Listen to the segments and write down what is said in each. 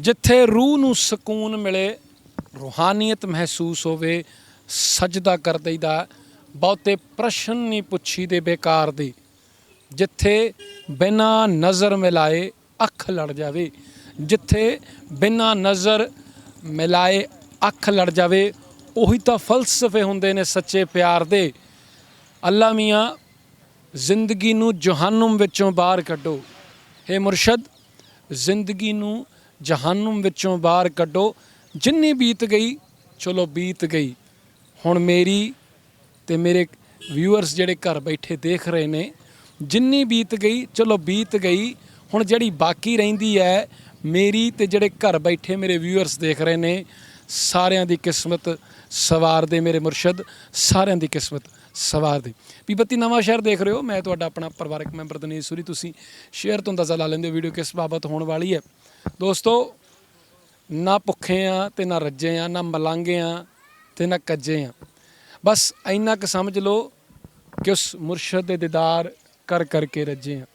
ਜਿੱਥੇ ਰੂਹ ਨੂੰ ਸਕੂਨ ਮਿਲੇ, ਰੂਹਾਨੀਅਤ ਮਹਿਸੂਸ ਹੋਵੇ, ਸਜਦਾ ਕਰ ਦਈਦਾ, ਬਹੁਤੇ ਪ੍ਰਸ਼ਨ ਨਹੀਂ ਪੁੱਛੀ ਦੇ ਬੇਕਾਰ ਦੇ। ਜਿੱਥੇ ਬਿਨਾਂ ਨਜ਼ਰ ਮਿਲਾਏ ਅੱਖ ਲੜ ਜਾਵੇ, ਜਿੱਥੇ ਬਿਨਾਂ ਨਜ਼ਰ ਮਿਲਾਏ ਅੱਖ ਲੜ ਜਾਵੇ, ਉਹੀ ਤਾਂ ਫਲਸਫੇ ਹੁੰਦੇ ਨੇ ਸੱਚੇ ਪਿਆਰ ਦੇ। ਅੱਲਾ ਮੀਆਂ, ਜ਼ਿੰਦਗੀ ਨੂੰ ਜਹੰਨਮ ਵਿੱਚੋਂ ਬਾਹਰ ਕੱਢੋ। हे ਮੁਰਸ਼ਦ, ਜ਼ਿੰਦਗੀ ਨੂੰ ਜਹੰਨਮ ਵਿੱਚੋਂ ਬਾਹਰ ਕੱਢੋ। ਜਿੰਨੀ ਬੀਤ ਗਈ, ਚਲੋ ਬੀਤ ਗਈ। ਹੁਣ ਮੇਰੀ ਤੇ ਮੇਰੇ ਵਿਊਅਰਸ ਜਿਹੜੇ ਘਰ ਬੈਠੇ ਦੇਖ ਰਹੇ ਨੇ, ਜਿੰਨੀ ਬੀਤ ਗਈ, ਚਲੋ ਬੀਤ ਗਈ। ਹੁਣ ਜਿਹੜੀ ਬਾਕੀ ਰਹਿੰਦੀ ਹੈ, ਮੇਰੀ ਤੇ ਜਿਹੜੇ ਘਰ ਬੈਠੇ ਮੇਰੇ ਵਿਊਅਰਸ ਦੇਖ ਰਹੇ ਨੇ, ਸਾਰਿਆਂ ਦੀ ਕਿਸਮਤ ਸਵਾਰ ਦੇ ਮੇਰੇ ਮੁਰਸ਼ਦ, ਸਾਰਿਆਂ ਦੀ ਕਿਸਮਤ ਸਵਾਰ ਦੇ। ਬੱਤੀ ਨਵਾਂ ਸ਼ਹਿਰ ਦੇਖ ਰਹੇ ਹੋ, ਮੈਂ ਤੁਹਾਡਾ ਆਪਣਾ ਪਰਿਵਾਰਕ ਮੈਂਬਰ ਦਨੀਸ਼ ਸੂਰੀ। ਤੁਸੀਂ ਸ਼ੇਅਰ ਤੋਂ ਅੰਦਾਜ਼ਾ ਲਾ ਲੈਂਦੇ ਹੋ ਵੀਡੀਓ ਕਿਸ ਬਾਬਤ ਹੋਣ ਵਾਲੀ ਹੈ। ਦੋਸਤੋ, ਨਾ ਭੁੱਖੇ ਆ ਤੇ ਨਾ ਰੱਜੇ ਆ, ਨਾ ਮਲਾਂਗੇ ਆ ਤੇ ਨਾ ਕੱਜੇ ਆ। ਬਸ ਇੰਨਾ ਕੁ ਸਮਝ ਲਓ ਕਿ ਉਸ ਮੁਰਸ਼ਦ ਦੇ ਦੀਦਾਰ ਕਰ ਕਰਕੇ ਰੱਜੇ ਆ।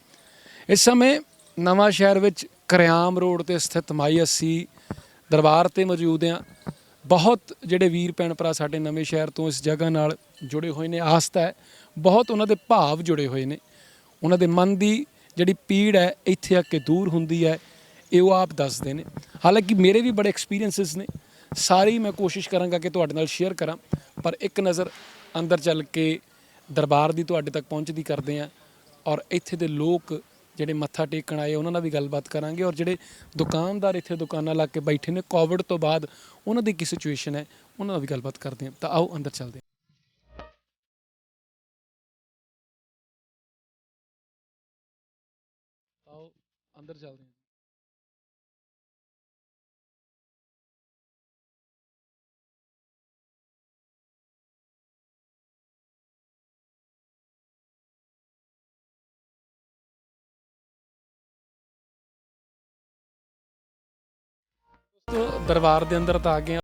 ਇਸ ਸਮੇਂ ਨਵਾਂ ਸ਼ਹਿਰ ਵਿੱਚ ਕਰਿਆਮ ਰੋਡ ਤੇ ਸਥਿਤ ਮਾਈ ਅੱਸੀ ਦਰਬਾਰ ਤੇ ਮੌਜੂਦ ਆ। ਬਹੁਤ ਜਿਹੜੇ ਵੀਰ ਭੈਣ ਭਰਾ ਸਾਡੇ ਨਵੇਂ ਸ਼ਹਿਰ ਤੋਂ ਇਸ ਜਗ੍ਹਾ ਨਾਲ ਜੁੜੇ ਹੋਏ ਨੇ ਆਸਤਾ ਹੈ। ਬਹੁਤ ਉਹਨਾਂ ਦੇ ਭਾਵ ਜੁੜੇ ਹੋਏ ਨੇ। ਉਹਨਾਂ ਦੇ ਮਨ ਦੀ ਜਿਹੜੀ ਪੀੜ ਹੈ, ਇੱਥੇ ਆ ਕੇ ਦੂਰ ਹੁੰਦੀ ਹੈ। ਇਹ ਉਹ ਆਪ ਦੱਸਦੇ ਨੇ। ਹਾਲਾਂਕਿ ਮੇਰੇ ਵੀ ਬੜੇ ਐਕਸਪੀਰੀਐਂਸਸ ਨੇ। ਸਾਰੇ ਹੀ ਮੈਂ ਕੋਸ਼ਿਸ਼ ਕਰਾਂਗਾ ਕਿ ਤੁਹਾਡੇ ਨਾਲ ਸ਼ੇਅਰ ਕਰਾਂ। ਪਰ ਇੱਕ ਨਜ਼ਰ ਅੰਦਰ ਚੱਲ ਕੇ ਦਰਬਾਰ ਦੀ ਤੁਹਾਡੇ ਤੱਕ ਪਹੁੰਚਦੀ ਕਰਦੇ ਆ ਔਰ ਇੱਥੇ ਦੇ ਲੋਕ ਜਿਹੜੇ ਮੱਥਾ ਟੇਕਣ ਆਏ, ਉਹਨਾਂ ਨਾਲ ਵੀ ਗੱਲਬਾਤ ਕਰਾਂਗੇ ਔਰ ਜਿਹੜੇ ਦੁਕਾਨਦਾਰ ਇੱਥੇ ਦੁਕਾਨਾਂ ਲਾ ਕੇ ਬੈਠੇ ਨੇ ਕੋਵਿਡ ਤੋਂ ਬਾਅਦ, ਉਹਨਾਂ ਦੀ ਕੀ ਸਿਚੁਏਸ਼ਨ ਹੈ, ਉਹਨਾਂ ਨਾਲ ਵੀ ਗੱਲਬਾਤ ਕਰਦੇ ਹਾਂ। ਤਾਂ ਆਓ ਅੰਦਰ ਚੱਲਦੇ ਹਾਂ। ਆਓ, ਅੰਦਰ ਚੱਲਦੇ ਹਾਂ। ਦਰਬਾਰ ਦੇ ਅੰਦਰ ਤਾਂ ਆ ਗਏ ਹਾਂ।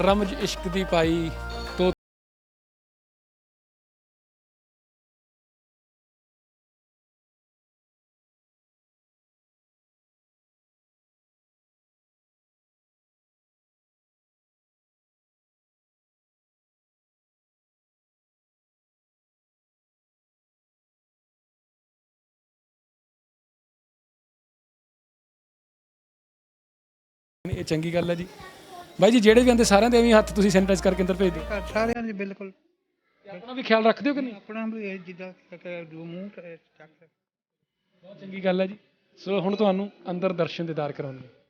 ਰਮਜ ਇਸ਼ਕ ਦੀ ਪਾਈ ਤੋ ਇਹ ਚੰਗੀ ਗੱਲ ਹੈ ਜੀ। ਬਾਈ ਜੀ ਜਿਹੜੇ ਵੀ ਆਂਦੇ ਸਾਰਿਆਂ ਦੇ ਐਵੇਂ ਹੱਥ ਤੁਸੀਂ ਸੈਨੀਟਾਈਜ਼ ਕਰਕੇ ਅੰਦਰ ਭੇਜ ਦਿਓ। ਘਰ ਸਾਰਿਆਂ ਦੀ ਬਿਲਕੁਲ। ਆਪਣਾ ਵੀ ਖਿਆਲ ਰੱਖਦੇ ਹੋ ਕਿ ਨਹੀਂ? ਆਪਣਾ ਵੀ ਇਹ ਜਿੱਦਾਂ ਕਿ ਜੋ ਮੂੰਹ ਤੇ ਚੱਕ। ਬਹੁਤ ਚੰਗੀ ਗੱਲ ਹੈ ਜੀ। ਸੋ ਹੁਣ ਤੁਹਾਨੂੰ ਅੰਦਰ ਦਰਸ਼ਨ ਦੀਦਾਰ ਕਰਾਉਂਦੇ ਹਾਂ।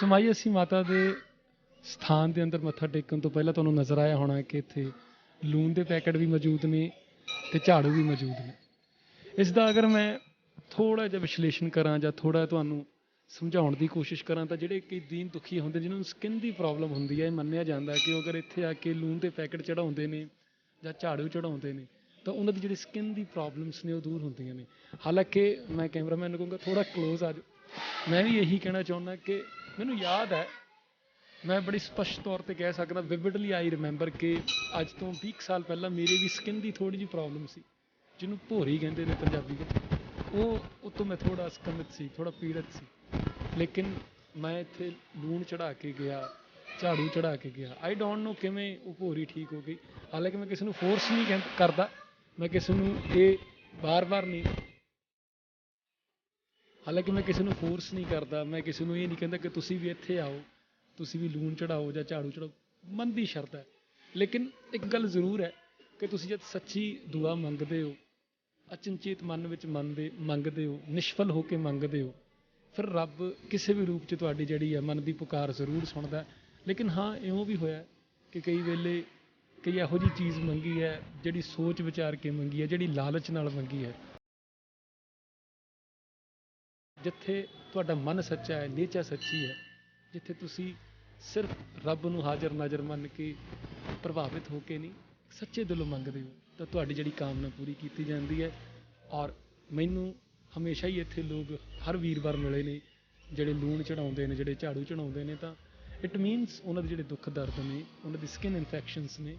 ਸਮਾਈ ਅਸੀਂ ਮਾਤਾ ਦੇ ਸਥਾਨ ਦੇ ਅੰਦਰ ਮੱਥਾ ਟੇਕਣ ਤੋਂ ਪਹਿਲਾਂ ਤੁਹਾਨੂੰ ਨਜ਼ਰ ਆਇਆ ਹੋਣਾ ਕਿ ਇੱਥੇ ਲੂਣ ਦੇ ਪੈਕਟ ਵੀ ਮੌਜੂਦ ਨੇ ਤੇ ਝਾੜੂ ਵੀ ਮੌਜੂਦ ਨੇ। ਇਸ ਦਾ ਅਗਰ ਮੈਂ ਥੋੜਾ ਜਿਹਾ ਵਿਸ਼ਲੇਸ਼ਣ ਕਰਾਂ ਜਾਂ ਥੋੜਾ ਤੁਹਾਨੂੰ ਸਮਝਾਉਣ ਦੀ ਕੋਸ਼ਿਸ਼ ਕਰਾਂ ਤਾਂ ਜਿਹੜੇ ਕਈ ਦੀਨ ਦੁਖੀ ਹੁੰਦੇ ਜਿਨ੍ਹਾਂ ਨੂੰ ਸਕਿਨ ਦੀ ਪ੍ਰੋਬਲਮ ਹੁੰਦੀ ਹੈ, ਇਹ ਮੰਨਿਆ ਜਾਂਦਾ ਕਿ ਉਹ ਅਗਰ ਇੱਥੇ ਆ ਕੇ ਲੂਣ ਦੇ ਪੈਕਟ ਚੜਾਉਂਦੇ ਨੇ ਜਾਂ ਝਾੜੂ ਚੜਾਉਂਦੇ ਨੇ ਤਾਂ ਉਹਨਾਂ ਦੀ ਜਿਹੜੀ ਸਕਿਨ ਦੀ ਪ੍ਰੋਬਲਮਸ ਨੇ ਉਹ ਦੂਰ ਹੁੰਦੀਆਂ ਨੇ। ਹਾਲਾਂਕਿ ਮੈਂ ਕੈਮਰਾਮੈਨ ਨੂੰ ਕਹੂੰਗਾ ਥੋੜਾ ক্লোਜ਼ ਆ ਜਾਓ। ਮੈਂ ਵੀ ਇਹੀ ਕਹਿਣਾ ਚਾਹੁੰਦਾ ਕਿ ਮੈਨੂੰ ਯਾਦ ਹੈ, ਮੈਂ ਬੜੀ ਸਪਸ਼ਟ ਤੌਰ ਤੇ ਕਹਿ ਸਕਦਾ ਵਿਵਿਡਲੀ ਆਈ ਰਿਮੈਂਬਰ ਕਿ ਅੱਜ ਤੋਂ 20 ਕੁ ਸਾਲ ਪਹਿਲਾਂ ਮੇਰੇ ਵੀ ਸਕਿਨ ਦੀ ਥੋੜੀ ਜਿਹੀ ਪ੍ਰੋਬਲਮ ਸੀ, ਜਿਹਨੂੰ ਭੋਰੀ ਕਹਿੰਦੇ ਨੇ ਪੰਜਾਬੀ ਵਿੱਚ। ਉਹ ਉਤੋਂ ਮੈਂ ਥੋੜਾ ਸਕਮਿਤ ਸੀ ਥੋੜਾ ਪੀੜਤ ਸੀ। ਲੇਕਿਨ ਮੈਂ ਇੱਥੇ ਲੂਣ ਚੜਾ ਕੇ ਗਿਆ, ਝਾੜੂ ਚੜਾ ਕੇ ਗਿਆ। ਆਈ ਡੋਨਟ ਨੋ ਕਿਵੇਂ ਉਹ ਭੋਰੀ ਠੀਕ ਹੋ ਗਈ। ਹਾਲਾਂਕਿ ਮੈਂ ਕਿਸੇ ਨੂੰ ਫੋਰਸ ਨਹੀਂ ਕਹਿੰ- ਕਰਦਾ। ਮੈਂ ਕਿਸੇ ਨੂੰ ਇਹ ਬਾਰ-ਬਾਰ ਨਹੀਂ ਹਾਲਾਂਕਿ ਮੈਂ ਕਿਸੇ ਨੂੰ ਫੋਰਸ ਨਹੀਂ ਕਰਦਾ, ਮੈਂ ਕਿਸੇ ਨੂੰ ਇਹ ਨਹੀਂ ਕਹਿੰਦਾ ਕਿ ਤੁਸੀਂ ਵੀ ਇੱਥੇ ਆਓ, ਤੁਸੀਂ ਵੀ ਲੂਣ ਚੜਾਓ ਜਾਂ ਝਾੜੂ ਚੜਾਓ, ਮਨ ਦੀ ਸ਼ਰਤ ਹੈ। ਲੇਕਿਨ ਇੱਕ ਗੱਲ ਜ਼ਰੂਰ ਹੈ ਕਿ ਤੁਸੀਂ ਜਦ ਸੱਚੀ ਦੁਆ ਮੰਗਦੇ ਹੋ, ਅਚਨਚੇਤ ਮਨ ਵਿੱਚ ਮੰਨਦੇ, ਮੰਗਦੇ ਹੋ, ਨਿਸ਼ਫਲ ਹੋ ਕੇ ਮੰਗਦੇ ਹੋ, ਫਿਰ ਰੱਬ ਕਿਸੇ ਵੀ ਰੂਪ 'ਚ ਤੁਹਾਡੀ ਜਿਹੜੀ ਹੈ ਮਨ ਦੀ ਪੁਕਾਰ ਜ਼ਰੂਰ ਸੁਣਦਾ ਲੇਕਿਨ ਹਾਂ, ਇਉਂ ਵੀ ਹੋਇਆ ਕਿ ਕਈ ਵੇਲੇ ਕਈ ਇਹੋ ਜੀ ਚੀਜ਼ ਮੰਗੀ ਹੈ, ਜਿਹੜੀ ਸੋਚ ਵਿਚਾਰ ਕੇ ਮੰਗੀ ਹੈ, ਜਿਹੜੀ ਲਾਲਚ ਨਾਲ ਮੰਗੀ ਹੈ। ਜਿੱਥੇ ਤੁਹਾਡਾ ਮਨ ਸੱਚਾ ਹੈ ਨੇਚਰ ਸੱਚੀ ਹੈ, ਜਿੱਥੇ ਤੁਸੀਂ ਸਿਰਫ ਰੱਬ ਨੂੰ ਹਾਜ਼ਰ ਨਾਜ਼ਰ ਮੰਨ ਕੇ ਪ੍ਰਭਾਵਿਤ ਹੋ ਕੇ ਨਹੀਂ, ਸੱਚੇ ਦਿਲੋਂ ਮੰਗਦੇ ਹੋ, ਤਾਂ ਤੁਹਾਡੀ ਜਿਹੜੀ ਕਾਮਨਾ ਪੂਰੀ ਕੀਤੀ ਜਾਂਦੀ ਹੈ। ਔਰ ਮੈਨੂੰ ਹਮੇਸ਼ਾ ਹੀ ਇੱਥੇ ਲੋਕ ਹਰ ਵੀਰਵਾਰ ਮਿਲੇ ਨੇ, ਜਿਹੜੇ ਲੂਣ ਚੜਾਉਂਦੇ ਨੇ, ਜਿਹੜੇ ਝਾੜੂ ਚੜਾਉਂਦੇ ਨੇ, ਤਾਂ ਇਟ ਮੀਨਸ ਉਹਨਾਂ ਦੇ ਜਿਹੜੇ ਦੁੱਖ ਦਰਦ ਨੇ, ਉਹਨਾਂ ਦੀ ਸਕਿਨ ਇਨਫੈਕਸ਼ਨਸ ਨੇ,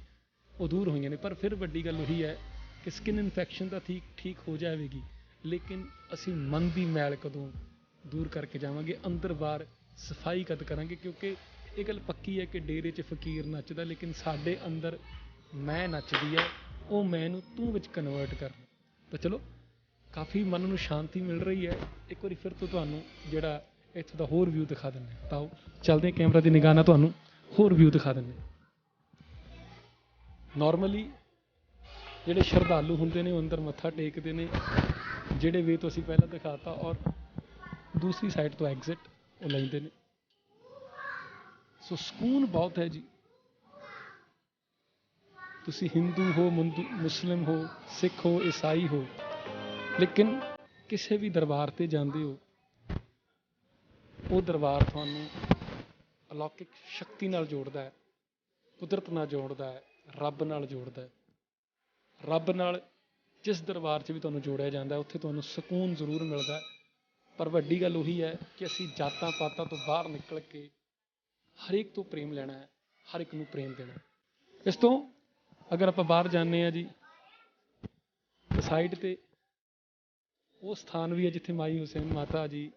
ਉਹ ਦੂਰ ਹੋਈਆਂ ਨੇ। ਪਰ ਫਿਰ ਵੱਡੀ ਗੱਲ ਉਹੀ ਹੈ ਕਿ ਸਕਿਨ ਇਨਫੈਕਸ਼ਨ ਤਾਂ ਠੀਕ ਠੀਕ ਹੋ ਜਾਵੇਗੀ। ਲੇਕਿਨ ਅਸੀਂ ਮਨ ਦੀ ਮੈਲ ਕਦੋਂ ਦੂਰ ਕਰਕੇ ਜਾਵਾਂਗੇ, ਅੰਦਰ ਬਾਹਰ ਸਫ਼ਾਈ ਕਦ ਕਰਾਂਗੇ, ਕਿਉਂਕਿ ਇਹ ਗੱਲ ਪੱਕੀ ਹੈ ਕਿ ਡੇਰੇ 'ਚ ਫਕੀਰ ਨੱਚਦਾ, ਲੇਕਿਨ ਸਾਡੇ ਅੰਦਰ ਮੈਂ ਨੱਚਦੀ ਹੈ ਉਹ ਮੈਂ ਨੂੰ ਤੂੰ ਵਿੱਚ ਕਨਵਰਟ ਕਰਨਾ ਤਾਂ ਚਲੋ, ਕਾਫੀ ਮਨ ਨੂੰ ਸ਼ਾਂਤੀ ਮਿਲ ਰਹੀ ਹੈ। ਇੱਕ ਵਾਰੀ ਫਿਰ ਤੋਂ ਤੁਹਾਨੂੰ ਜਿਹੜਾ ਇੱਥੋਂ ਦਾ ਹੋਰ ਵਿਊ ਦਿਖਾ ਦਿੰਦੇ ਤਾਂ ਆਓ ਚੱਲਦੇ ਕੈਮਰਾ ਦੀ ਨਿਗਾਹ ਨਾਲ ਤੁਹਾਨੂੰ ਹੋਰ ਵਿਊ ਦਿਖਾ ਦਿੰਦੇ ਹਾਂ। ਨਾਰਮਲੀ ਜਿਹੜੇ ਸ਼ਰਧਾਲੂ ਹੁੰਦੇ ਨੇ, ਉਹ ਅੰਦਰ ਮੱਥਾ ਟੇਕਦੇ ਨੇ ਜਿਹੜੇ ਵੇ ਤੋਂ ਅਸੀਂ ਪਹਿਲਾਂ ਦਿਖਾਤਾ ਔਰ ਦੂਸਰੀ ਸਾਈਡ ਤੋਂ ਐਗਜ਼ਿਟ ਉਹ ਲੈਂਦੇ ਨੇ। ਸੋ ਸਕੂਨ ਬਹੁਤ ਹੈ ਜੀ। ਤੁਸੀਂ ਹਿੰਦੂ ਹੋ ਮੁੰਦੂ ਮੁਸਲਿਮ ਹੋ ਸਿੱਖ ਹੋ ਈਸਾਈ ਹੋ, ਲੇਕਿਨ ਕਿਸੇ ਵੀ ਦਰਬਾਰ ਤੇ ਜਾਂਦੇ ਹੋ, ਉਹ ਦਰਬਾਰ ਤੁਹਾਨੂੰ ਅਲੌਕਿਕ ਸ਼ਕਤੀ ਨਾਲ ਜੋੜਦਾ ਹੈ, ਕੁਦਰਤ ਨਾਲ ਜੋੜਦਾ ਹੈ, ਰੱਬ ਨਾਲ ਜੋੜਦਾ ਹੈ। ਰੱਬ ਨਾਲ ਜਿਸ ਦਰਬਾਰ 'ਚ ਵੀ ਤੁਹਾਨੂੰ ਜੋੜਿਆ ਜਾਂਦਾ, ਉੱਥੇ ਤੁਹਾਨੂੰ ਸਕੂਨ ਜ਼ਰੂਰ ਮਿਲਦਾ ਪਰ ਵੱਡੀ ਗੱਲ ਉਹੀ ਹੈ ਕਿ ਅਸੀਂ ਜਾਤਾਂ ਪਾਤਾਂ ਤੋਂ ਬਾਹਰ ਨਿਕਲ ਕੇ ਹਰੇਕ ਤੋਂ ਪ੍ਰੇਮ ਲੈਣਾ ਹੈ, ਹਰ ਇੱਕ ਨੂੰ ਪ੍ਰੇਮ ਦੇਣਾ ਇਸ ਤੋਂ ਅਗਰ ਆਪਾਂ ਬਾਹਰ ਜਾਂਦੇ ਆ ਜੀ ਸਾਈਡ ਤੇ ਉਹ ਸਥਾਨ ਵੀ ਹੈ ਜਿੱਥੇ ਮਾਈ ਹੁਸੈਨ ਮਾਤਾ ਜੀ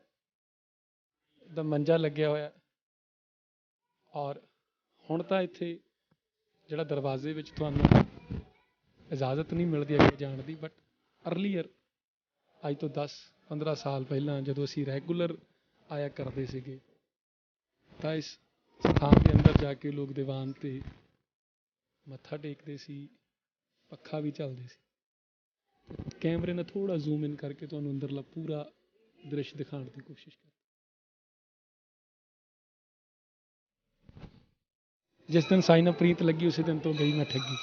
ਦਾ ਮੰਜਾ ਲੱਗਿਆ ਹੋਇਆ ਔਰ ਹੁਣ ਤਾਂ ਇੱਥੇ ਜਿਹੜਾ ਦਰਵਾਜ਼ੇ ਵਿੱਚ ਤੁਹਾਨੂੰ ਇਜਾਜ਼ਤ ਨਹੀਂ ਮਿਲਦੀ ਅੱਗੇ ਜਾਣ ਦੀ ਬਟ ਅਰਲੀਅਰ ਅੱਜ ਤੋਂ 10 15 ਸਾਲ ਪਹਿਲਾਂ ਜਦੋਂ ਅਸੀਂ ਰੈਗੂਲਰ ਆਇਆ ਕਰਦੇ ਸੀਗੇ, ਤਾਂ ਇਸ ਸਥਾਨ ਦੇ ਅੰਦਰ ਜਾ ਕੇ ਲੋਕ ਦੀਵਾਨ ਤੇ ਮੱਥਾ ਟੇਕਦੇ ਸੀ, ਪੱਖਾ ਵੀ ਚੱਲਦੇ ਸੀ। ਕੈਮਰੇ ਨਾਲ ਥੋੜਾ ਜ਼ੂਮ ਇਨ ਕਰਕੇ ਤੁਹਾਨੂੰ ਅੰਦਰਲਾ ਪੂਰਾ ਦ੍ਰਿਸ਼ ਦਿਖਾਉਣ ਦੀ ਕੋਸ਼ਿਸ਼ ਕਰ ਜਿਸ ਦਿਨ ਸਾਈਨ ਪ੍ਰੀਤ ਲੱਗੀ, ਉਸੇ ਦਿਨ ਤੋਂ ਗਈ ਮੈਂ ਠੱਗੀ।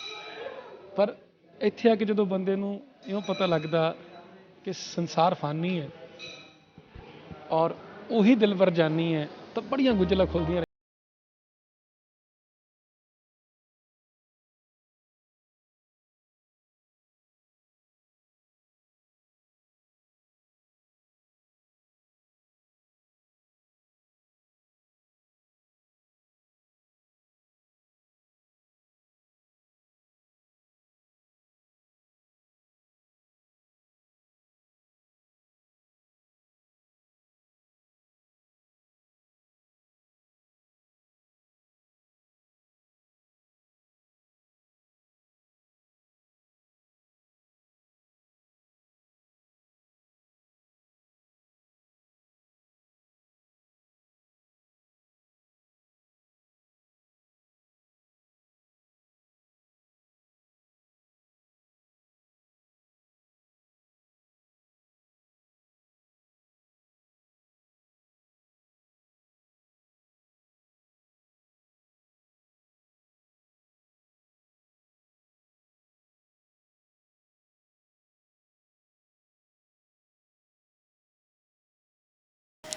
ਪਰ ਇੱਥੇ ਆ ਕੇ ਜਦੋਂ ਬੰਦੇ ਨੂੰ ਇਉਂ ਪਤਾ ਲੱਗਦਾ ਕਿ ਸੰਸਾਰ ਫਾਨੀ ਹੈ ਔਰ ਉਹੀ ਦਿਲਵਰ ਜਾਨੀ ਹੈ ਤਾਂ ਬੜੀਆਂ ਗੁੰਝਲਾਂ ਖੁੱਲਦੀਆਂ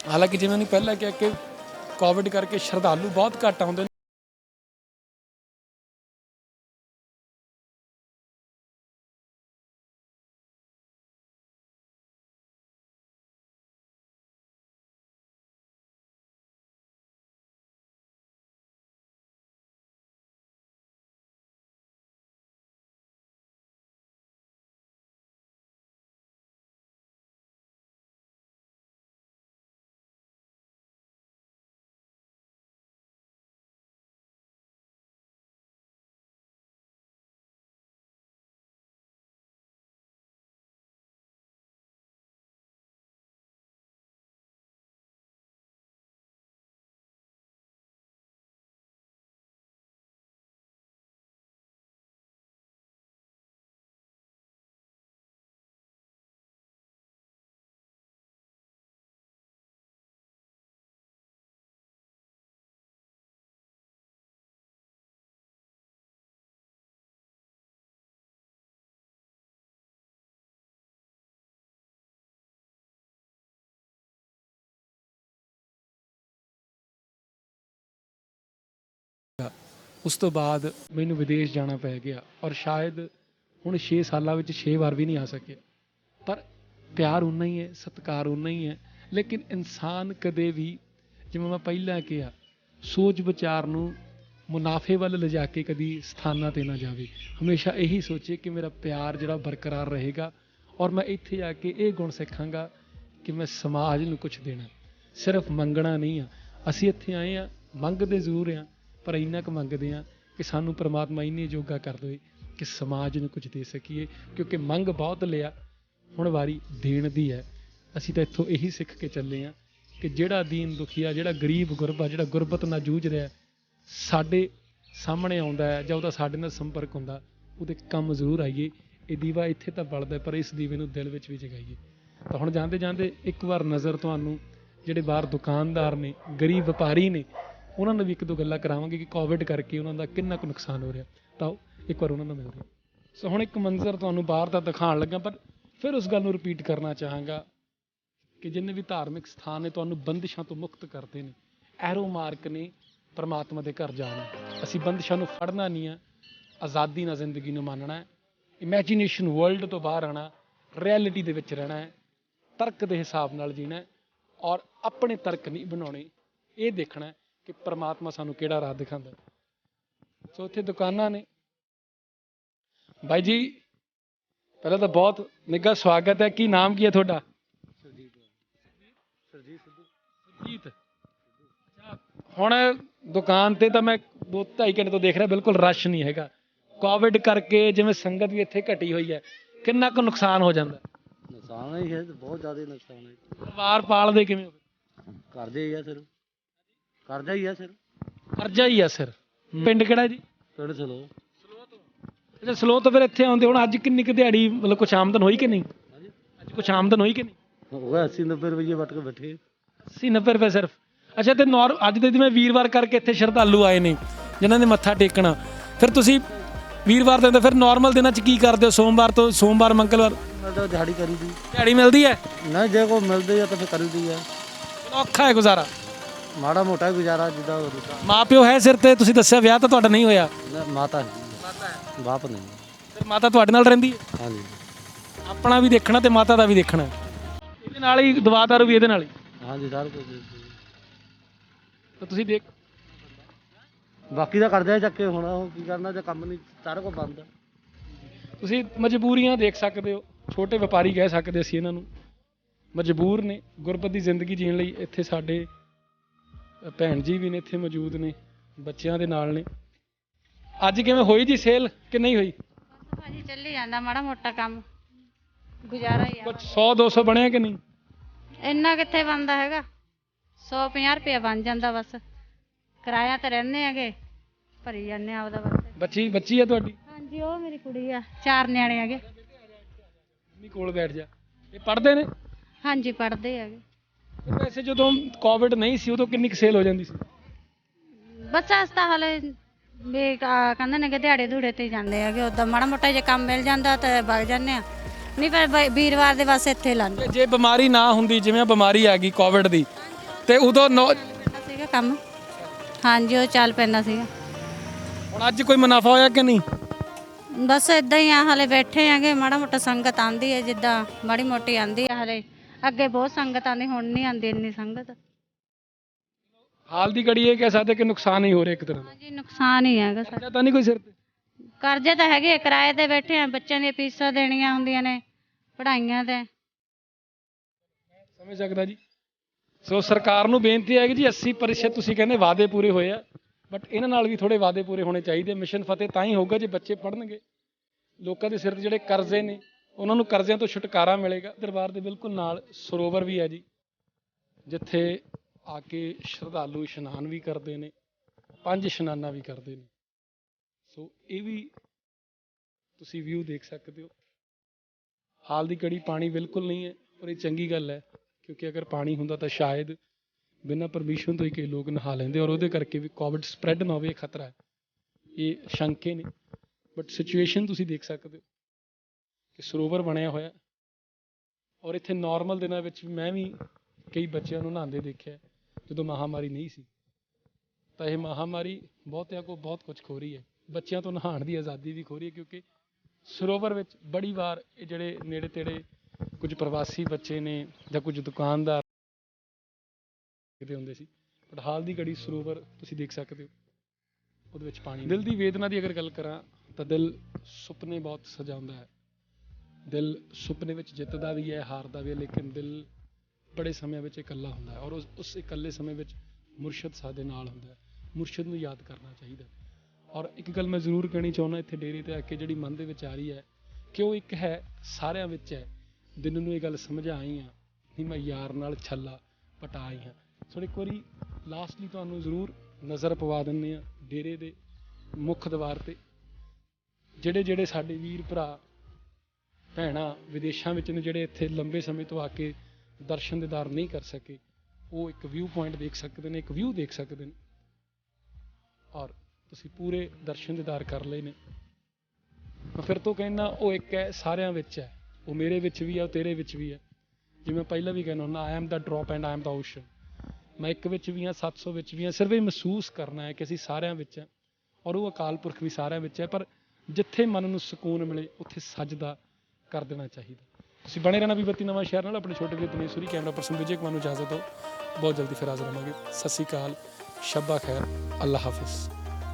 ਹਾਲਾਂਕਿ ਜਿਵੇਂ ਉਹਨੇ ਪਹਿਲਾਂ ਕਿਹਾ ਕਿ ਕੋਵਿਡ ਕਰਕੇ ਸ਼ਰਧਾਲੂ ਬਹੁਤ ਘੱਟ ਆਉਂਦੇ ਉਸ ਤੋਂ ਬਾਅਦ ਮੈਨੂੰ ਵਿਦੇਸ਼ ਜਾਣਾ ਪੈ ਗਿਆ ਔਰ ਸ਼ਾਇਦ ਹੁਣ 6 ਸਾਲਾਂ ਵਿੱਚ 6 ਵਾਰ ਵੀ ਨਹੀਂ ਆ ਸਕਿਆ। ਪਰ ਪਿਆਰ ਉਨਾ ਹੀ ਹੈ, ਸਤਿਕਾਰ ਉਨਾ ਹੀ ਹੈ। ਲੇਕਿਨ ਇਨਸਾਨ ਕਦੇ ਵੀ, ਜਿਵੇਂ ਮੈਂ ਪਹਿਲਾਂ ਕਿਹਾ ਸੋਚ ਵਿਚਾਰ ਨੂੰ ਮੁਨਾਫੇ ਵੱਲ ਲਿਜਾ ਕੇ ਕਦੀ ਸਥਾਨਾਂ ਤੇ ਨਾ ਜਾਵੇ। ਹਮੇਸ਼ਾ ਇਹੀ ਸੋਚੇ ਕਿ ਮੇਰਾ ਪਿਆਰ ਜਿਹੜਾ ਬਰਕਰਾਰ ਰਹੇਗਾ ਔਰ ਮੈਂ ਇੱਥੇ ਆ ਕੇ ਇਹ ਗੁਣ ਸਿੱਖਾਂਗਾ ਕਿ ਮੈਂ ਸਮਾਜ ਨੂੰ ਕੁਝ ਦੇਣਾ। ਸਿਰਫ ਮੰਗਣਾ ਨਹੀਂ ਆ। ਅਸੀਂ ਇੱਥੇ ਆਏ ਆ, ਮੰਗਦੇ ਜ਼ਰੂਰ ਆ। ਪਰ ਇੰਨਾ ਕੁ ਮੰਗਦੇ ਆ ਕਿ ਸਾਨੂੰ ਪ੍ਰਮਾਤਮਾ ਇੰਨੇ ਜੋਗਾ ਕਰ ਦੇਵੇ ਕਿ ਸਮਾਜ ਨੂੰ ਕੁਝ ਦੇ ਸਕੀਏ, ਕਿਉਂਕਿ ਮੰਗ ਬਹੁਤ ਲਿਆ, ਹੁਣ ਵਾਰੀ ਦੇਣ ਦੀ ਹੈ। ਅਸੀਂ ਤਾਂ ਇੱਥੋਂ ਇਹੀ ਸਿੱਖ ਕੇ ਚੱਲੇ ਆ ਕਿ ਜਿਹੜਾ ਦੀਨ ਦੁਖੀਆ, ਜਿਹੜਾ ਗਰੀਬ ਗੁਰਬਾ, ਜਿਹੜਾ ਗੁਰਬਤ ਨਾਲ ਜੂਝ ਰਿਹਾ, ਸਾਡੇ ਸਾਹਮਣੇ ਆਉਂਦਾ ਹੈ ਜਾਂ ਉਹਦਾ ਸਾਡੇ ਨਾਲ ਸੰਪਰਕ ਹੁੰਦਾ, ਉਹਦੇ ਕੰਮ ਜ਼ਰੂਰ ਆਈਏ। ਇਹ ਦੀਵਾ ਇੱਥੇ ਤਾਂ ਬਲਦਾ ਪਰ ਇਸ ਦੀਵੇ ਨੂੰ ਦਿਲ ਵਿੱਚ ਵੀ ਜਗਾਈਏ। ਤਾਂ ਹੁਣ ਜਾਂਦੇ ਜਾਂਦੇ ਇੱਕ ਵਾਰ ਨਜ਼ਰ ਤੁਹਾਨੂੰ, ਜਿਹੜੇ ਬਾਹਰ ਦੁਕਾਨਦਾਰ ਨੇ, ਗਰੀਬ ਵਪਾਰੀ ਨੇ ਉਹਨਾਂ ਨੂੰ ਵੀ ਇੱਕ ਦੋ ਗੱਲਾਂ ਕਰਾਵਾਂਗੇ ਕਿ ਕੋਵਿਡ ਕਰਕੇ ਉਹਨਾਂ ਦਾ ਕਿੰਨਾ ਕੁ ਨੁਕਸਾਨ ਹੋ ਰਿਹਾ। ਤਾਂ ਆਓ ਇੱਕ ਵਾਰ ਉਹਨਾਂ ਨਾਲ ਮਿਲਦੇ ਹਾਂ। ਸੋ ਹੁਣ ਇੱਕ ਮੰਜ਼ਰ ਤੁਹਾਨੂੰ ਬਾਹਰ ਦਾ ਦਿਖਾਉਣ ਲੱਗਾ ਪਰ ਫਿਰ ਉਸ ਗੱਲ ਨੂੰ ਰਿਪੀਟ ਕਰਨਾ ਚਾਹਾਂਗਾ ਕਿ ਜਿੰਨੇ ਵੀ ਧਾਰਮਿਕ ਸਥਾਨ ਨੇ, ਤੁਹਾਨੂੰ ਬੰਦਿਸ਼ਾਂ ਤੋਂ ਮੁਕਤ ਕਰਦੇ ਨੇ। ਐਰੋ ਮਾਰਕ ਨੇ ਪਰਮਾਤਮਾ ਦੇ ਘਰ ਜਾਣਾ। ਅਸੀਂ ਬੰਦਿਸ਼ਾਂ ਨੂੰ ਫੜਨਾ ਨਹੀਂ ਆ, ਆਜ਼ਾਦੀ ਨਾਲ ਜ਼ਿੰਦਗੀ ਨੂੰ ਮੰਨਣਾ ਹੈ। ਇਮੇਜਿਨੇਸ਼ਨ ਵਰਲਡ ਤੋਂ ਬਾਹਰ ਆਣਾ ਰਿਐਲਿਟੀ ਦੇ ਵਿੱਚ ਰਹਿਣਾ ਹੈ, ਤਰਕ ਦੇ ਹਿਸਾਬ ਨਾਲ ਜੀਣਾ ਔਰ ਆਪਣੇ ਤਰਕ ਨਹੀਂ ਬਣਾਉਣੇ, ਇਹ ਦੇਖਣਾ ਕਿ ਪਰਮਾਤਮਾ ਸਾਨੂੰ ਕਿਹੜਾ ਰਾਹ ਦਿਖਾਉਂਦਾ। ਸੋ ਇੱਥੇ ਦੁਕਾਨਾਂ ਨੇ। ਬਾਈ ਜੀ ਪਹਿਲਾਂ ਤਾਂ ਬਹੁਤ ਨਿੱਘਾ ਸਵਾਗਤ ਹੈ। ਕੀ ਨਾਮ ਕੀ ਹੈ ਤੁਹਾਡਾ? ਸਰਜੀਤ। ਹੁਣ ਦੁਕਾਨ ਤੇ ਤਾਂ ਮੈਂ ਦੋ ਢਾਈ ਘੰਟੇ ਤੋਂ ਦੇਖ ਰਿਹਾ ਬਿਲਕੁਲ ਰਸ਼ ਨਹੀਂ ਹੈਗਾ। ਕੋਵਿਡ ਕਰਕੇ ਜਿਵੇਂ ਸੰਗਤ ਵੀ ਇੱਥੇ ਘਟੀ ਹੋਈ ਹੈ ਕਿੰਨਾ ਕੁ ਨੁਕਸਾਨ ਹੋ ਜਾਂਦਾ? ਨੁਕਸਾਨ ਹੀ ਬਹੁਤ ਜ਼ਿਆਦਾ ਨੁਕਸਾਨ ਹੈ। ਪਰਿਵਾਰ ਪਾਲਦੇ ਕਿਵੇਂ ਕਰਦੇ ਆ ਸਿਰ ਕਰਦਾ ਹੀ ਆ ਸਿਰ। ਅਰਜਾ ਹੀ ਆ ਸਿਰ। ਪਿੰਡ ਕਿਹੜਾ ਜੀ? ਪਿੰਡ ਚਲੋ ਅੱਛਾ ਸਲੋ ਤੋਂ ਫਿਰ ਇੱਥੇ ਆਉਂਦੇ ਹੁਣ। ਅੱਜ ਕਿੰਨੀ ਕੁ ਦਿਹਾੜੀ ਮਤਲਬ ਕੁਛ ਆਮਦਨ ਹੋਈ ਕਿ ਨਹੀਂ? ਅੱਜ ਕੁਛ ਆਮਦਨ ਹੋਈ ਕਿ ਨਹੀਂ? ਹੋ ਗਿਆ 80 90 ਰੁਪਏ ਵੱਟ ਕੇ ਬੈਠੇ। 80 90 ਰੁਪਏ ਸਿਰਫ। ਅੱਛਾ ਤੇ ਨੌਰ ਅੱਜ ਦੇ ਜਿਵੇਂ ਵੀਰਵਾਰ ਕਰਕੇ ਇੱਥੇ ਸ਼ਰਧਾਲੂ ਆਏ ਨੇ ਜਿਨ੍ਹਾਂ ਨੇ ਮੱਥਾ ਟੇਕਣਾ। ਫਿਰ ਤੁਸੀਂ ਵੀਰਵਾਰ ਦੇ ਫਿਰ ਨਾਰਮਲ ਦਿਨਾਂ 'ਚ ਕੀ ਕਰਦੇ ਹੋ? ਸੋਮਵਾਰ ਤੋਂ ਸੋਮਵਾਰ ਮੰਗਲਵਾਰ? ਦਿਹਾੜੀ ਕਰੀ ਦੀ। ਦਿਹਾੜੀ ਮਿਲਦੀ ਹੈ? ਨਾ ਜੇ ਕੋ ਮਿਲਦੇ ਆ ਤਾਂ ਫਿਰ ਕਰੀਦੀ ਆ। ਔਖਾ ਹੈ ਗੁਜ਼ਾਰਾ। ਮਾੜਾ ਮੋਟਾ ਗੁਜ਼ਾਰਾ ਜਿੱਦਾਂ ਹੁੰਦਾ ਮਾਪਿਓ ਹੈ ਸਿਰ ਤੇ ਤੁਸੀਂ ਦੱਸਿਆ ਵਿਆਹ ਤਾਂ ਤੁਹਾਡਾ ਨਹੀਂ ਹੋਇਆ। ਨਾ, ਮਾਤਾ ਹੈ ਬਾਪ ਨਹੀਂ। ਫਿਰ ਮਾਤਾ ਤੁਹਾਡੇ ਨਾਲ ਰਹਿੰਦੀ ਹੈ? ਹਾਂਜੀ। ਆਪਣਾ ਵੀ ਦੇਖਣਾ ਤੇ ਮਾਤਾ ਦਾ ਵੀ ਦੇਖਣਾ। ਇਹਦੇ ਨਾਲ ਹੀ ਦਵਾ ਦਾਰੂ ਵੀ ਇਹਦੇ ਨਾਲ ਹੀ। ਹਾਂਜੀ ਸਾਰਾ ਕੁਝ ਤਾਂ ਤੁਸੀਂ ਦੇਖ ਬਾਕੀ ਦਾ ਕਰਦੇ ਆ ਚੱਕੇ ਹੁਣ ਉਹ ਕੀ ਕਰਨਾ ਜੇ ਕੰਮ ਨਹੀਂ ਸਾਰਾ ਕੁਝ ਬੰਦ ਆ। ਤੁਸੀਂ ਮਜਬੂਰੀਆਂ ਦੇਖ ਸਕਦੇ ਹੋ ਛੋਟੇ ਵਪਾਰੀ ਕਹਿ ਸਕਦੇ ਸੀ ਇਹਨਾਂ ਨੂੰ। ਮਜਬੂਰ ਨੇ ਗੁਰਬਤ ਦੀ ਜ਼ਿੰਦਗੀ ਜੀਣ ਲਈ ਇੱਥੇ ਸਾਡੇ ਭੈਣ ਜੀ ਵੀ ਨੇ ਇੱਥੇ ਮੌਜੂਦ ਨੇ ਬੱਚਿਆਂ ਦੇ ਨਾਲ ਨੇ। ਅੱਜ ਕਿਵੇਂ ਹੋਈ ਜੀ ਸੇਲ ਕਿ ਨਹੀਂ ਹੋਈ? ਬਸ ਭਾਜੀ ਚੱਲੀ ਜਾਂਦਾ ਮਾੜਾ ਮੋਟਾ ਕੰਮ। ਗੁਜ਼ਾਰਾ ਹੀ ਆ ਕੁਝ 100 200 ਬਣਿਆ ਕਿ ਨਹੀਂ? ਇੰਨਾ ਕਿੱਥੇ ਬਣਦਾ ਹੈਗਾ? 150 ਰੁਪਏ ਬਣ ਜਾਂਦਾ ਬਸ। ਕਿਰਾਇਆ ਤੇ ਰਹਿੰਦੇ ਹੈਗੇ ਭਰੀ ਜਾਂਦੇ ਆ ਆਪਦਾ ਬਸ। ਬੱਚੀ ਬੱਚੀ ਹੈ ਤੁਹਾਡੀ? ਹਾਂਜੀ ਉਹ ਮੇਰੀ ਕੁੜੀ ਆ। ਚਾਰ ਨਿਆਣੇ ਹੈਗੇ। ਨਹੀਂ ਕੋਲ ਬੈਠ ਜਾ। ਇਹ ਪੜ੍ਹਦੇ ਨੇ? ਹਾਂਜੀ ਪੜ੍ਹਦੇ ਹੈਗੇ। ਵੈਸੇ ਜਦੋਂ ਕੋਵਿਡ ਨਹੀਂ ਸੀ ਉਦੋਂ ਕਿੰਨੀ ਕੁ ਸੇਲ ਹੋ ਜਾਂਦੀ ਸੀ? ਬੱਚਾ ਅਸਤਾ ਹਲੇ ਵੀ ਆ, ਕਹਿੰਦੇ ਨੇ ਕਿ ਦਿਹਾੜੇ ਧੂੜੇ ਤੇ ਹੀ ਜਾਂਦੇ ਹੈਗੇ ਉਦਾਂ ਮਾੜਾ ਮੋਟਾ ਜੇ ਕੰਮ ਮਿਲ ਜਾਂਦਾ ਤੇ ਵਗ ਜਾਂਦੇ ਆ। ਨਹੀਂ ਪਰ ਬ- ਵੀਰਵਾਰ ਦੇ ਬਸ ਇੱਥੇ ਲਾਂਦੇ ਤੇ ਜੇ ਬਿਮਾਰੀ ਨਾ ਹੁੰਦੀ ਜਿਵੇਂ ਆਹ ਬਿਮਾਰੀ ਆ ਗਈ ਕੋਵਿਡ ਦੀ ਤੇ ਉਦੋਂ ਨੌ- ਪੈਂਦਾ ਸੀਗਾ ਕੰਮ। ਹਾਂਜੀ ਉਹ ਚੱਲ ਪੈਂਦਾ ਸੀਗਾ। ਹੁਣ ਅੱਜ ਕੋਈ ਮੁਨਾਫਾ ਹੋਇਆ ਕਿ ਨਹੀਂ? ਬਸ ਇਦਾਂ ਹੀ ਆ ਹਲੇ ਬੈਠੇ ਆਂਗੇ ਮਾੜਾ ਮੋਟਾ ਸੰਗਤ ਆਂਦੀ ਹੈ ਜਿੱਦਾਂ ਮਾੜੀ ਮੋਟੀ ਆਂਦੀ ਆ ਹਲੇ। ਅੱਗੇ ਬਹੁਤ ਸੰਗਤ ਆਂਦੀ ਹੁਣ ਨਹੀਂ ਆਂਦੀ ਇੰਨੀ ਸੰਗਤ। ਹਾਲ ਦੀ ਘੜੀ ਇਹ ਕਹਿ ਸਕਦੇ ਕਿ ਨੁਕਸਾਨ ਹੀ ਹੋ ਰਿਹਾ ਇੱਕ ਤਰ੍ਹਾਂ ਦਾ। ਹਾਂਜੀ ਨੁਕਸਾਨ ਹੀ ਹੈਗਾ ਸਾਡਾ ਕਰਜ਼ਾ ਤਾਂ ਨਹੀਂ ਕੋਈ ਸਿਰ ਤੇ? ਕਰਜ਼ੇ ਤਾਂ ਹੈਗੇ ਆ, ਕਿਰਾਏ ਤੇ ਬੈਠੇ ਆ ਬੱਚਿਆਂ ਦੀਆਂ ਫੀਸਾਂ ਦੇਣੀਆਂ ਹੁੰਦੀਆਂ ਨੇ ਪੜ੍ਹਾਈਆਂ ਤੇ। ਸਮਝ ਸਕਦਾ ਜੀ। ਸੋ ਸਰਕਾਰ ਨੂੰ ਬੇਨਤੀ ਹੈ ਕਿ ਜੀ 80% ਤੁਸੀਂ ਕਹਿੰਦੇ ਵਾਅਦੇ ਪੂਰੇ ਹੋਏ ਆ ਬਟ ਇਹਨਾਂ ਨਾਲ ਵੀ ਥੋੜੇ ਵਾਅਦੇ ਪੂਰੇ ਹੋਣੇ ਚਾਹੀਦੇ ਮਿਸ਼ਨ ਫਤਿਹ ਤਾਂ ਹੀ ਹੋਊਗਾ ਜੇ ਬੱਚੇ ਪੜ੍ਹਨਗੇ। ਲੋਕਾਂ ਦੇ ਸਿਰ ਤੇ ਜਿਹੜੇ ਕਰਜ਼ੇ ਨੇ ਉਹਨਾਂ ਨੂੰ ਕਰਜ਼ਿਆਂ ਤੋਂ ਛੁਟਕਾਰਾ ਮਿਲੇਗਾ। ਦਰਬਾਰ ਦੇ ਬਿਲਕੁਲ ਨਾਲ ਸਰੋਵਰ ਵੀ ਹੈ ਜੀ, ਜਿੱਥੇ ਆ ਕੇ ਸ਼ਰਧਾਲੂ ਇਸ਼ਨਾਨ ਵੀ ਕਰਦੇ ਨੇ, ਪੰਜ ਇਸ਼ਨਾਨਾ ਵੀ ਕਰਦੇ ਨੇ। ਸੋ ਇਹ ਵੀ ਤੁਸੀਂ ਵਿਊ ਦੇਖ ਸਕਦੇ ਹੋ। ਹਾਲ ਦੀ ਘੜੀ ਪਾਣੀ ਬਿਲਕੁਲ ਨਹੀਂ ਹੈ, ਪਰ ਇਹ ਚੰਗੀ ਗੱਲ ਹੈ, ਕਿਉਂਕਿ ਅਗਰ ਪਾਣੀ ਹੁੰਦਾ ਤਾਂ ਸ਼ਾਇਦ ਬਿਨਾਂ ਪਰਮਿਸ਼ਨ ਤੋਂ ਹੀ ਕਈ ਲੋਕ ਨਹਾ ਲੈਂਦੇ, ਔਰ ਉਹਦੇ ਕਰਕੇ ਵੀ ਕੋਵਿਡ ਸਪਰੈਡ ਨਾ ਹੋਵੇ, ਇਹ ਖਤਰਾ ਹੈ। ਇਹ ਸ਼ੰਕੇ ਨੇ ਬਟ ਸਿਚੁਏਸ਼ਨ ਤੁਸੀਂ ਦੇਖ ਸਕਦੇ ਹੋ। ਕਿ ਸਰੋਵਰ ਬਣਿਆ ਹੋਇਆ। ਔਰ ਇੱਥੇ ਨਾਰਮਲ ਦਿਨਾਂ ਵਿੱਚ ਮੈਂ ਵੀ ਕਈ ਬੱਚਿਆਂ ਨੂੰ ਨਹਾਉਂਦੇ ਦੇਖਿਆ ਜਦੋਂ ਮਹਾਮਾਰੀ ਨਹੀਂ ਸੀ। ਤਾਂ ਇਹ ਮਹਾਮਾਰੀ ਬਹੁਤਿਆਂ ਕੋ ਬਹੁਤ ਕੁਝ ਖੋ ਰਹੀ ਹੈ। ਬੱਚਿਆਂ ਤੋਂ ਨਹਾਉਣ ਦੀ ਆਜ਼ਾਦੀ ਵੀ ਖੋ ਰਹੀ ਹੈ ਕਿਉਂਕਿ ਸਰੋਵਰ ਵਿੱਚ ਬੜੀ ਵਾਰ ਇਹ ਜਿਹੜੇ ਨੇੜੇ ਤੇੜੇ ਕੁਝ ਪ੍ਰਵਾਸੀ ਬੱਚੇ ਨੇ ਜਾਂ ਕੁਝ ਦੁਕਾਨਦਾਰ ਕਿਤੇ ਹੁੰਦੇ ਸੀ ਬਟ ਹਾਲ ਦੀ ਘੜੀ ਸਰੋਵਰ ਤੁਸੀਂ ਦੇਖ ਸਕਦੇ ਹੋ ਉਹਦੇ ਵਿੱਚ ਪਾਣੀ ਦਿਲ ਦੀ ਵੇਦਨਾ ਦੀ ਅਗਰ ਗੱਲ ਕਰਾਂ ਤਾਂ ਦਿਲ ਸੁਪਨੇ ਬਹੁਤ ਸਜਾਉਂਦਾ ਹੈ। ਦਿਲ ਸੁਪਨੇ ਵਿੱਚ ਜਿੱਤਦਾ ਵੀ ਹੈ, ਹਾਰਦਾ ਵੀ ਹੈ, ਲੇਕਿਨ ਦਿਲ ਬੜੇ ਸਮਿਆਂ ਵਿੱਚ ਇਕੱਲਾ ਹੁੰਦਾ ਹੈ ਔਰ ਉਸ ਉਸ ਇਕੱਲੇ ਸਮੇਂ ਵਿੱਚ ਮੁਰਸ਼ਿਦ ਸਾਡੇ ਨਾਲ ਹੁੰਦਾ ਹੈ। ਮੁਰਸ਼ਿਦ ਨੂੰ ਯਾਦ ਕਰਨਾ ਚਾਹੀਦਾ ਔਰ ਇੱਕ ਗੱਲ ਮੈਂ ਜ਼ਰੂਰ ਕਹਿਣੀ ਚਾਹੁੰਦਾ ਇੱਥੇ ਡੇਰੇ ਤੇ ਆ ਕੇ ਜਿਹੜੀ ਮਨ ਦੇ ਵਿੱਚ ਆ ਰਹੀ ਹੈ ਕਿ ਉਹ ਇੱਕ ਹੈ, ਸਾਰਿਆਂ ਵਿੱਚ ਹੈ। ਦਿਨ ਨੂੰ ਇਹ ਗੱਲ ਸਮਝ ਆਈ ਆ ਨਹੀਂ ਮੈਂ ਯਾਰ ਨਾਲ ਛੱਲਾ ਪਟਾ ਆਈ ਹਾਂ। ਸੋ ਇੱਕ ਵਾਰੀ ਲਾਸਟਲੀ ਤੁਹਾਨੂੰ ਜ਼ਰੂਰ ਨਜ਼ਰ ਪਵਾ ਦਿੰਨੇ ਆ ਡੇਰੇ ਦੇ ਮੁੱਖ ਦਵਾਰ ਤੇ। ਜਿਹੜੇ ਜਿਹੜੇ ਸਾਡੇ ਵੀਰ ਭਰਾ ਭੈਣਾਂ ਵਿਦੇਸ਼ਾਂ ਵਿੱਚ ਨੇ ਜਿਹੜੇ ਇੱਥੇ ਲੰਬੇ ਸਮੇਂ ਤੋਂ ਆ ਕੇ ਦਰਸ਼ਨ ਦੀਦਾਰ ਨਹੀਂ ਕਰ ਸਕੇ, ਉਹ ਇੱਕ ਵਿਊ ਪੁਆਇੰਟ ਦੇਖ ਸਕਦੇ ਨੇ, ਇੱਕ ਵਿਊ ਦੇਖ ਸਕਦੇ ਨੇ। ਔਰ ਤੁਸੀਂ ਪੂਰੇ ਦਰਸ਼ਨ ਦੀਦਾਰ ਕਰ ਲਏ ਨੇ। ਮੈਂ ਫਿਰ ਤੋਂ ਕਹਿੰਦਾ, ਉਹ ਇੱਕ ਹੈ, ਸਾਰਿਆਂ ਵਿੱਚ ਹੈ। ਉਹ ਮੇਰੇ ਵਿੱਚ ਵੀ ਹੈ, ਉਹ ਤੇਰੇ ਵਿੱਚ ਵੀ ਹੈ। ਜਿਵੇਂ ਪਹਿਲਾਂ ਵੀ ਕਹਿੰਦਾ ਹੁੰਦਾ I am the drop and I am the ocean ਮੈਂ ਇੱਕ ਵਿੱਚ ਵੀ ਹਾਂ 700 ਵਿੱਚ ਵੀ ਹਾਂ, ਸਿਰਫ ਇਹ ਮਹਿਸੂਸ ਕਰਨਾ ਹੈ ਕਿ ਅਸੀਂ ਸਾਰਿਆਂ ਵਿੱਚ ਹਾਂ। ਔਰ ਉਹ ਅਕਾਲ ਪੁਰਖ ਵੀ ਸਾਰਿਆਂ ਵਿੱਚ ਹੈ, ਪਰ ਜਿੱਥੇ ਮਨ ਨੂੰ ਸਕੂਨ ਮਿਲੇ, ਉੱਥੇ ਸਜਦਾ ਕਰ ਦੇਣਾ ਚਾਹੀਦਾ। ਤੁਸੀਂ ਬਣੇ ਰਹਿਣਾ ਵੀ ਵਿਬਤੀ ਨਵਾਂ ਸ਼ਹਿਰ ਨਾਲ, ਆਪਣੇ ਛੋਟੇ ਵੀਰ ਦਿਨੇਸ਼ ਸੂਰੀ ਕੈਮਰਾ ਪਰਸਨ ਵਿਜੇ ਕੁਮਾਰ ਨੂੰ ਇਜਾਜ਼ਤ ਦਿਓ। ਬਹੁਤ ਜਲਦੀ ਫਿਰ ਹਾਜ਼ਰ ਹੋਵਾਂਗੇ। ਸਤਿ ਸ਼੍ਰੀ ਅਕਾਲ, ਸ਼ਬਾ ਖੈਰ ਅੱਲਾ ਹਾਫਿਜ਼।